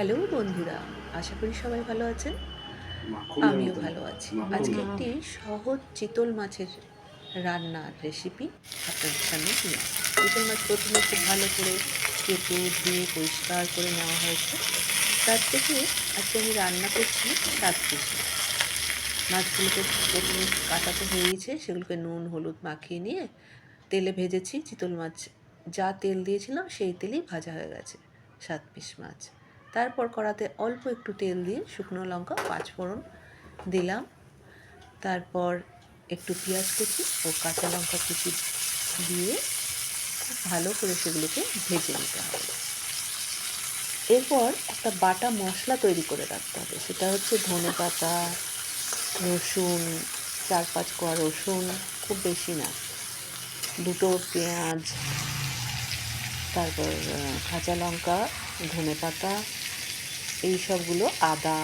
Hello বন্ধুরা আশা করি সবাই ভালো আছেন। আমিও ভালো আছি। আজকে একটি সহজ চিতল মাছের রান্নার রেসিপি আপনাদের সামনে নিয়ে আসি চিতল মাছ প্রথমে খুব ভালো করে কেটে ধুয়ে পরিষ্কার করে নেওয়া হয়েছে। তার থেকে আজকে আমি রান্না করছি সাত পিস মাছগুলোকে প্রথমে কাটা কাটাতে হয়েছে সেগুলোকে নুন হলুদ মাখিয়ে নিয়ে তেলে ভেজেছি। চিতল মাছ যা তেল দিয়েছিলাম সেই তেলেই ভাজা হয়ে গেছে। সাত পিস মাছ। তারপর কড়াতে অল্প একটু তেল দিয়ে শুকনো লঙ্কা, পাঁচ ফোড়ন দিলাম। তারপর একটু পেঁয়াজ কুচি ও কাঁচা লঙ্কা কুচি দিয়ে খুব ভালো করে সেগুলোকে ভেজে নিতে হবে। এরপর একটা বাটা মশলা তৈরি করে রাখতে হবে। সেটা হচ্ছে ধনে পাতা, রসুন, চার পাঁচ কোয়া রসুন, খুব বেশি না। দুটো পেঁয়াজ, তারপর কাঁচা লঙ্কা, ধনে পাতা এই সবগুলো আদা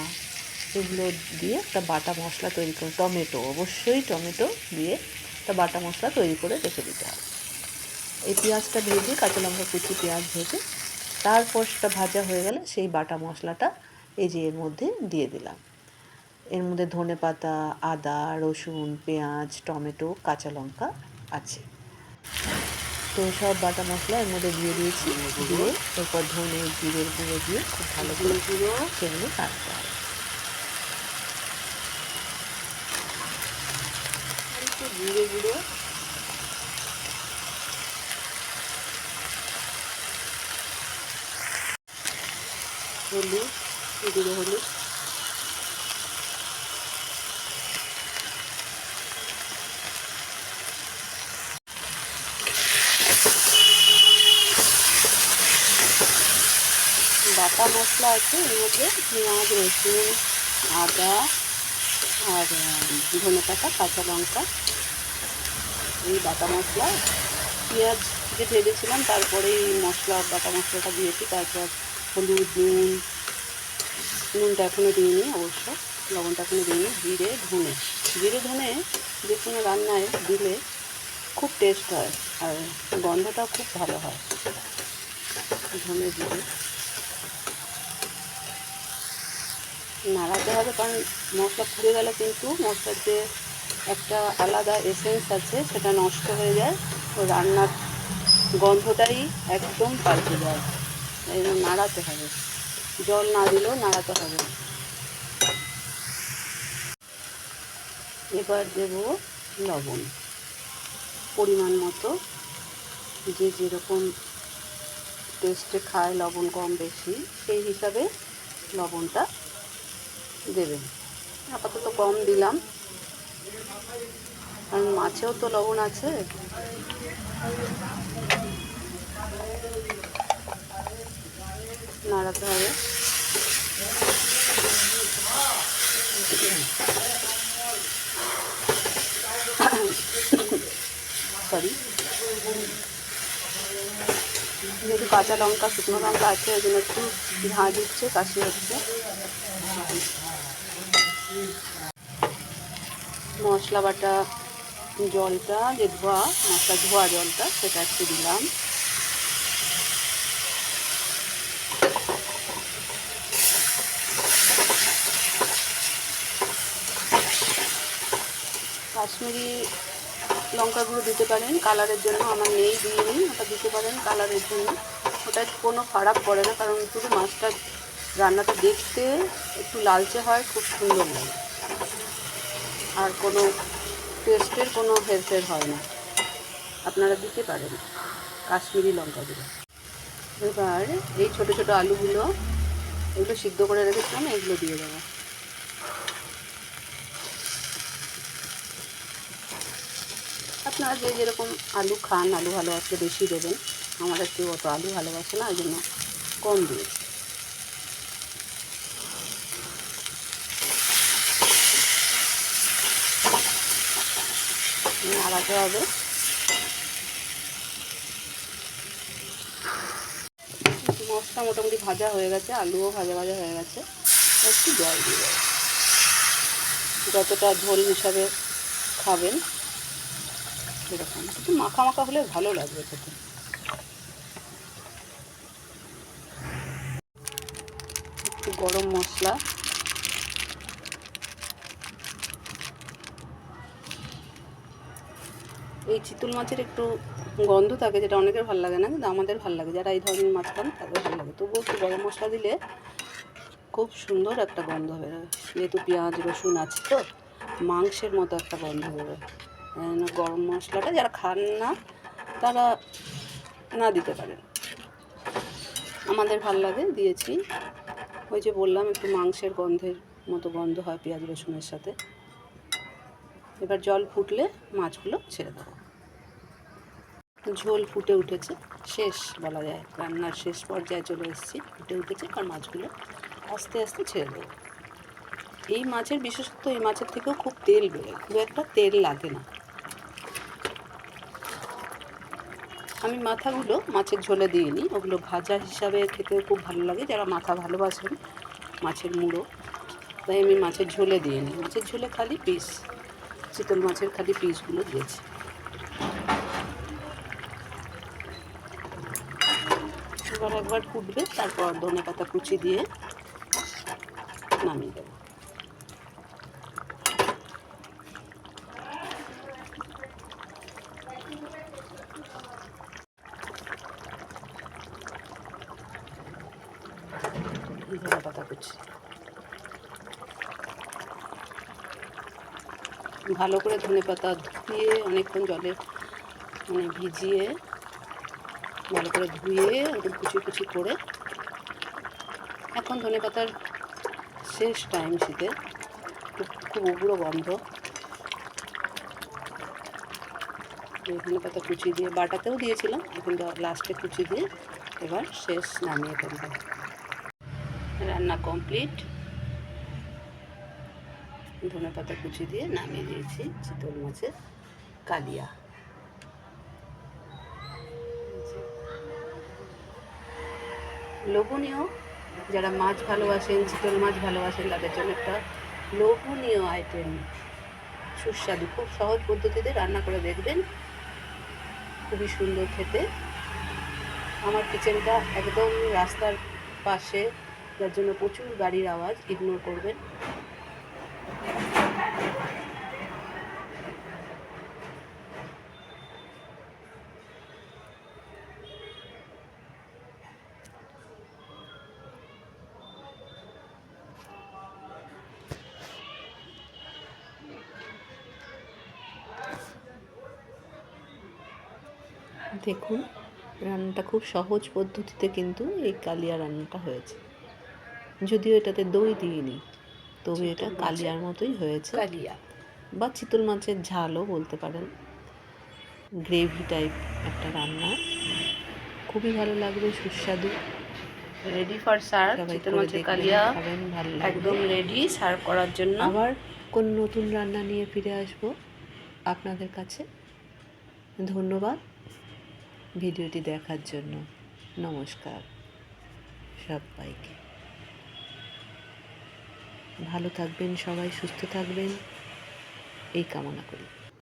এগুলো দিয়ে একটা বাটা মশলা তৈরি করে, টমেটো, অবশ্যই টমেটো দিয়ে একটা বাটা মশলা তৈরি করে রেখে দিতে হবে। এই পেঁয়াজটা ভেজে কাঁচা লঙ্কা কুচি পেঁয়াজ ভেজে তারপর সেটা ভাজা হয়ে গেলে সেই বাটা মশলাটা এই যে এর মধ্যে দিয়ে দিলাম। এর মধ্যে ধনে পাতা, আদা, রসুন, পেঁয়াজ, টমেটো, কাঁচা লঙ্কা আছে। তো সব বাটা মশলা এর মধ্যে দিয়ে দিয়েছি। দিয়ে এরপর ধনে জিরের গুঁড়ো দিয়ে খুব ভালো করে গুঁড়ো। সেগুলো কাটতে হবে। জিরে গুঁড়ো। হলুদ গুঁড়ো হলুদ। বাটা মশলা আছে, এর মধ্যে পেঁয়াজ, রসুন, আদা আর ধনে পাতা, কাঁচা লঙ্কা, এই বাটা মশলা। পেঁয়াজ যে ভেজেছিলাম তারপরে এই মশলা, বাটা মশলাটা দিয়েছি, তারপর হলুদ, নুন, নুনটা এখনও দিইনি অবশ্য, লবণটা এখনও দিইনি, জিরে, ধনে। জিরে, ধনে যে কোনো রান্নায় দিলে খুব টেস্ট হয়, আর গন্ধটাও খুব ভালো হয়। ধনে, জিরে। নাড়াতে হবে কারণ মশলা পুড়ে গেলে কিন্তু মশলার যে একটা আলাদা এসেন্স আছে, সেটা নষ্ট হয়ে যায় ও রান্নার গন্ধটাই একদম পাল্টে যায়। এই নাড়াতে হবে। জল না দিলেও নাড়াতে হবে। এবার দেব লবণ। পরিমাণ মতো যে যেরকম টেস্টে খায় লবণ কম বেশি, সেই হিসাবে লবণটা দেবেন। আপাতত কম দিলাম। কারণ মাছেও তো লবণ আছে। নাড়াতে হবে। সরি যেহেতু কাঁচা লঙ্কা, শুকনো লঙ্কা আছে, ওই জন্য একটু ঝাঁঝ উঠছে কাশি হচ্ছে। মশলা বাটা জলটা, যে ধোয়া, মশলা ধোয়া জলটা, সেটা একটু দিলাম। কাশ্মীরি লঙ্কা গুঁড়ো দিতে পারেন, কালারের জন্য আমার নেই দিয়ে দিইনি, ওটা দিতে পারেন কালারের জন্য। ওটা কোনো খারাপ পড়ে না, কারণ শুধু মাছটা রান্নাটা দেখতে একটু লালচে হয়, খুব সুন্দর লাগে। আর কোনো টেস্টের কোনো হেরফের হয় না। আপনারা দিতে পারেন কাশ্মীরি লঙ্কাগুলো। এবার এই ছোটো ছোটো আলুগুলো, এগুলো সিদ্ধ করে রেখেছিলাম, এগুলো দিয়ে দেবো। আপনারা যে যেরকম আলু খান, আলু ভালোবাসলে বেশি দেবেন। আমাদের কেউ অত আলু ভালোবাসে না ওই জন্য কম দিয়েছি। নাড়াতে হবে। মশলা মোটামুটি ভাজা হয়ে গেছে, আলুও ভাজা ভাজা হয়ে গেছে। একটু জল দিয়ে দেবো। যতটা ঝোল হিসাবে খাবেন, সেরকম। একটু মাখা মাখা হলে ভালো লাগবে খেতে। একটু গরম মশলা। এই চিতল মাছের একটু গন্ধ থাকে যেটা অনেকের ভালো লাগে না, কিন্তু আমাদের ভালো লাগে। যারা এই ধরনের মাছ খান, তাদের ভালো লাগে। তবুও একটু গরম মশলা দিলে খুব সুন্দর একটা গন্ধ বেরোয়। যেহেতু পেঁয়াজ, রসুন আছে তো, মাংসের মতো একটা গন্ধ বেরোয়। গরম মশলাটা যারা খান না, তারা না দিতে পারেন। আমাদের ভালো লাগে, দিয়েছি। ওই যে বললাম, একটু মাংসের গন্ধের মতো গন্ধ হয় পেঁয়াজ, রসুনের সাথে। এবার জল ফুটলে মাছগুলো ছেড়ে দেবো। ঝোল ফুটে উঠেছে, শেষ বলা যায়। রান্নার শেষ পর্যায়ে চলে এসেছি, ফুটে উঠেছে আর মাছগুলো আস্তে আস্তে ছেড়ে দেবো। এই মাছের বিশেষত্ব, এই মাছের থেকেও খুব তেল বেরোয়, খুব একটা তেল লাগে না। আমি মাথাগুলো মাছের ঝোলে দিয়ে দিইনি ওগুলো ভাজা হিসাবে খেতেও খুব ভালো লাগে, যারা মাথা ভালোবাসেন মাছের মুড়ো। তাই আমি মাছের ঝোলে দিয়ে দিইনি মাছের ঝোলে খালি পিস। চিতল মাছের খালি পিসগুলো দিয়েছি। এবার একবার ফুটবে তারপর ধনে পাতা কুচি দিয়ে নামিয়ে দেবো। পাতা কুচি। ভালো করে ধনে পাতা ধুয়ে অনেকক্ষণ জলে মানে ভিজিয়ে ভালো করে ধুয়ে একটু কুচি কুচি করে এখন ধনে পাতার শেষ টাইম শীতে খুব উগ্র গন্ধ। ধনে পাতা কুচি দিয়ে বাটাতেও দিয়েছিলাম, এখন লাস্টে কুচি দিয়ে এবার শেষ নামিয়ে ফেলব। রান্না কমপ্লিট ধনে পাতা কুচি দিয়ে নামিয়ে দিয়েছি চিতল মাছের কালিয়া। লোভনীয়, যারা মাছ ভালোবাসেন, চিতল মাছ ভালোবাসেন, তাদের জন্য একটা লোভনীয় আইটেম সুস্বাদু, খুব সহজ পদ্ধতিতে রান্না করে দেখবেন। খুবই সুন্দর খেতে। আমার কিচেনটা একদম রাস্তার পাশে, যার জন্য প্রচুর গাড়ির আওয়াজ ইগনোর করবেন। দেখুন রান্নাটা খুব সহজ পদ্ধতিতে কিন্তু এই কালিয়া রান্নাটা হয়েছে। যদিও এটাতে দই দিইনি। তবে এটা কালিয়ার মতোই হয়েছে। কালিয়া। বা চিতল মাছের ঝালও বলতে পারেন। গ্রেভি টাইপ একটা রান্না। খুবই ভালো লাগবে সুস্বাদু। রেডি ফর সার্ভ চিতল মাছের কালিয়া ভালো একদম রেডি সার্ভ করার জন্য। আবার কোন নতুন রান্না নিয়ে ফিরে আসব আপনাদের কাছে। ধন্যবাদ ভিডিওটি দেখার জন্য। নমস্কার সবাইকে। ভালো থাকবেন সবাই সুস্থ থাকবেন। এই কামনা করি।